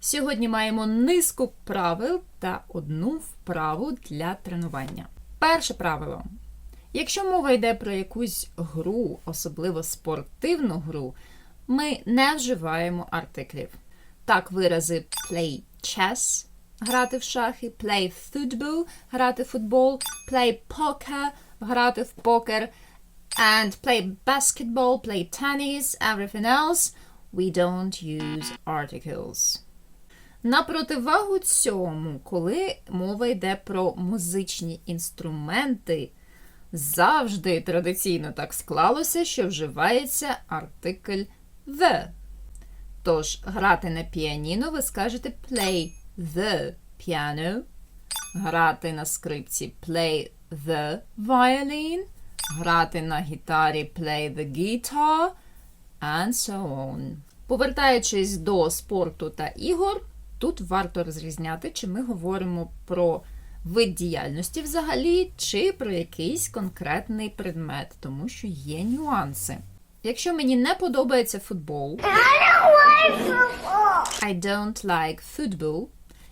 Сьогодні маємо низку правил та одну вправу для тренування. Перше правило. Якщо мова йде про якусь гру, особливо спортивну гру, ми не вживаємо артиклів. Так, вирази play chess грати в шахи, play football грати в футбол, play poker грати в покер, and play basketball, play tennis, everything else, we don't use articles. На противагу цьому, коли мова йде про музичні інструменти, завжди традиційно так склалося, що вживається артикль the. Тож, грати на піаніно ви скажете play the piano, грати на скрипці play the violin, грати на гітарі play the guitar, and so on. Повертаючись до спорту та ігор, тут варто розрізняти, чи ми говоримо про вид діяльності взагалі, чи про якийсь конкретний предмет, тому що є нюанси. Якщо мені не подобається футбол, I don't like football,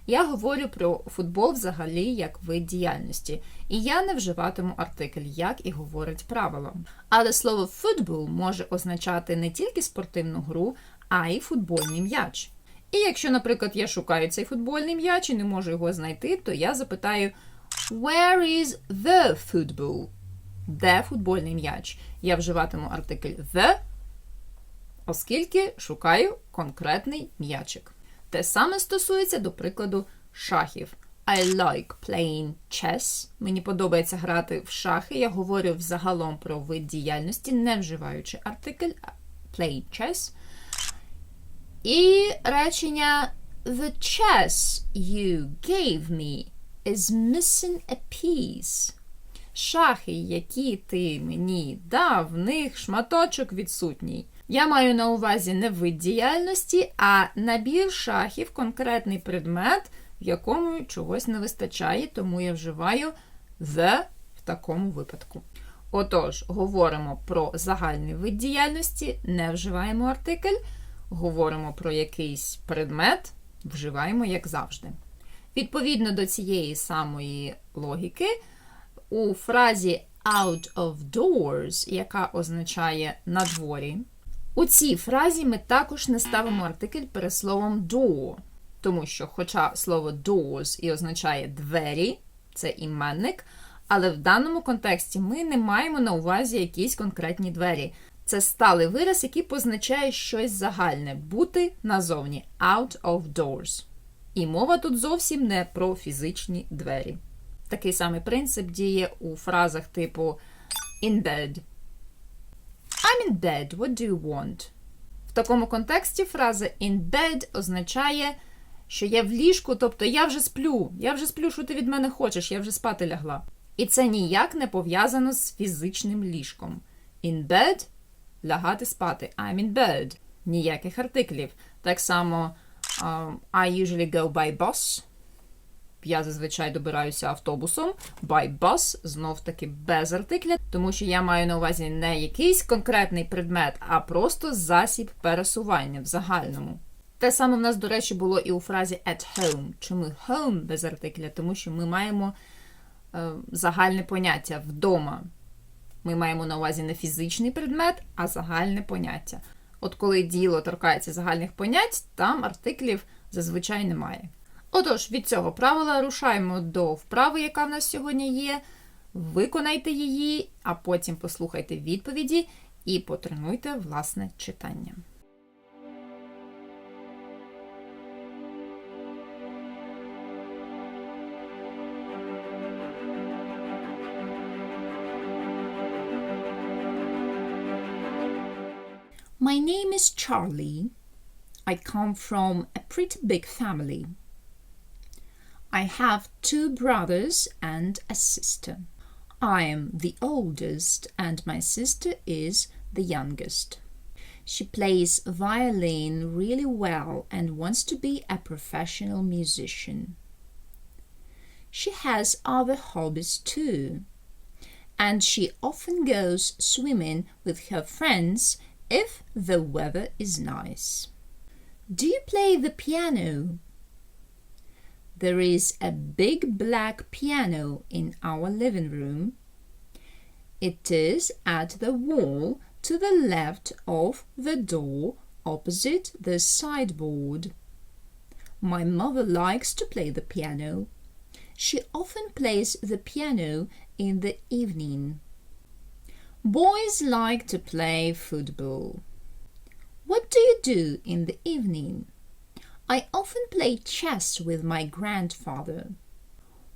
я говорю про футбол взагалі як вид діяльності, і я не вживатиму артикль, як і говорить правило. Але слово футбол може означати не тільки спортивну гру, а й футбольний м'яч. І якщо, наприклад, я шукаю цей футбольний м'яч і не можу його знайти, то я запитаю Where is the football? Де футбольний м'яч? Я вживатиму артикль the, оскільки шукаю конкретний м'ячик. Те саме стосується, до прикладу, шахів. I like playing chess. Мені подобається грати в шахи. Я говорю взагалом про вид діяльності, не вживаючи артикль play chess. І речення The chess you gave me is missing a piece. Шахи, які ти мені дав, в них шматочок відсутній. Я маю на увазі не вид діяльності, а набір шахів, конкретний предмет, в якому чогось не вистачає, тому я вживаю the в такому випадку. Отож, говоримо про загальний вид діяльності, не вживаємо артикль, говоримо про якийсь предмет, вживаємо як завжди. Відповідно до цієї самої логіки, у фразі out of doors, яка означає на дворі, у цій фразі ми також не ставимо артикль перед словом door, тому що, хоча слово doors і означає двері, це іменник, але в даному контексті ми не маємо на увазі якісь конкретні двері. Це сталий вираз, який позначає щось загальне бути назовні out of doors. І мова тут зовсім не про фізичні двері. Такий самий принцип діє у фразах типу in bed. I'm in bed, what do you want? В такому контексті фраза in bed означає, що я в ліжку, тобто я вже сплю, я вже сплю, що ти від мене хочеш, я вже спати лягла. І це ніяк не пов'язано з фізичним ліжком. In bed лягати спати. I'm in bed. Ніяких артиклів. Так само um, I usually go by bus. Я зазвичай добираюся автобусом. By bus, знов таки без артикля, тому що я маю на увазі не якийсь конкретний предмет, а просто засіб пересування в загальному. Те саме в нас, до речі, було і у фразі at home. Чому home без артикля? Тому що ми маємо е, загальне поняття вдома. Ми маємо на увазі не фізичний предмет, а загальне поняття. От коли діло торкається загальних понять, там артиклів зазвичай немає. Отож, від цього правила рушаємо до вправи, яка в нас сьогодні є. Виконайте її, а потім послухайте відповіді і потренуйте власне читання. My name is Charlie. I come from a pretty big family. I have two brothers and a sister. I am the oldest, and my sister is the youngest. She plays violin really well and wants to be a professional musician. She has other hobbies too, and she often goes swimming with her friends if the weather is nice. Do you play the piano? There is a big black piano in our living room. It is at the wall to the left of the door opposite the sideboard. My mother likes to play the piano. She often plays the piano in the evening. Boys like to play football. What do you do in the evening? I often play chess with my grandfather.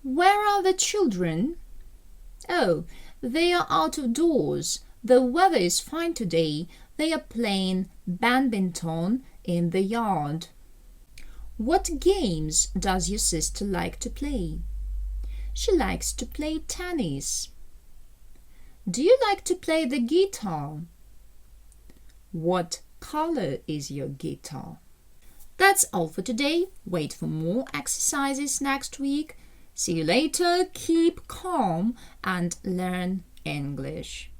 Where are the children? Oh, they are out of doors. The weather is fine today. They are playing badminton in the yard. What games does your sister like to play? She likes to play tennis. Do you like to play the guitar? What color is your guitar? That's all for today. Wait for more exercises next week. See you later. Keep calm and learn English.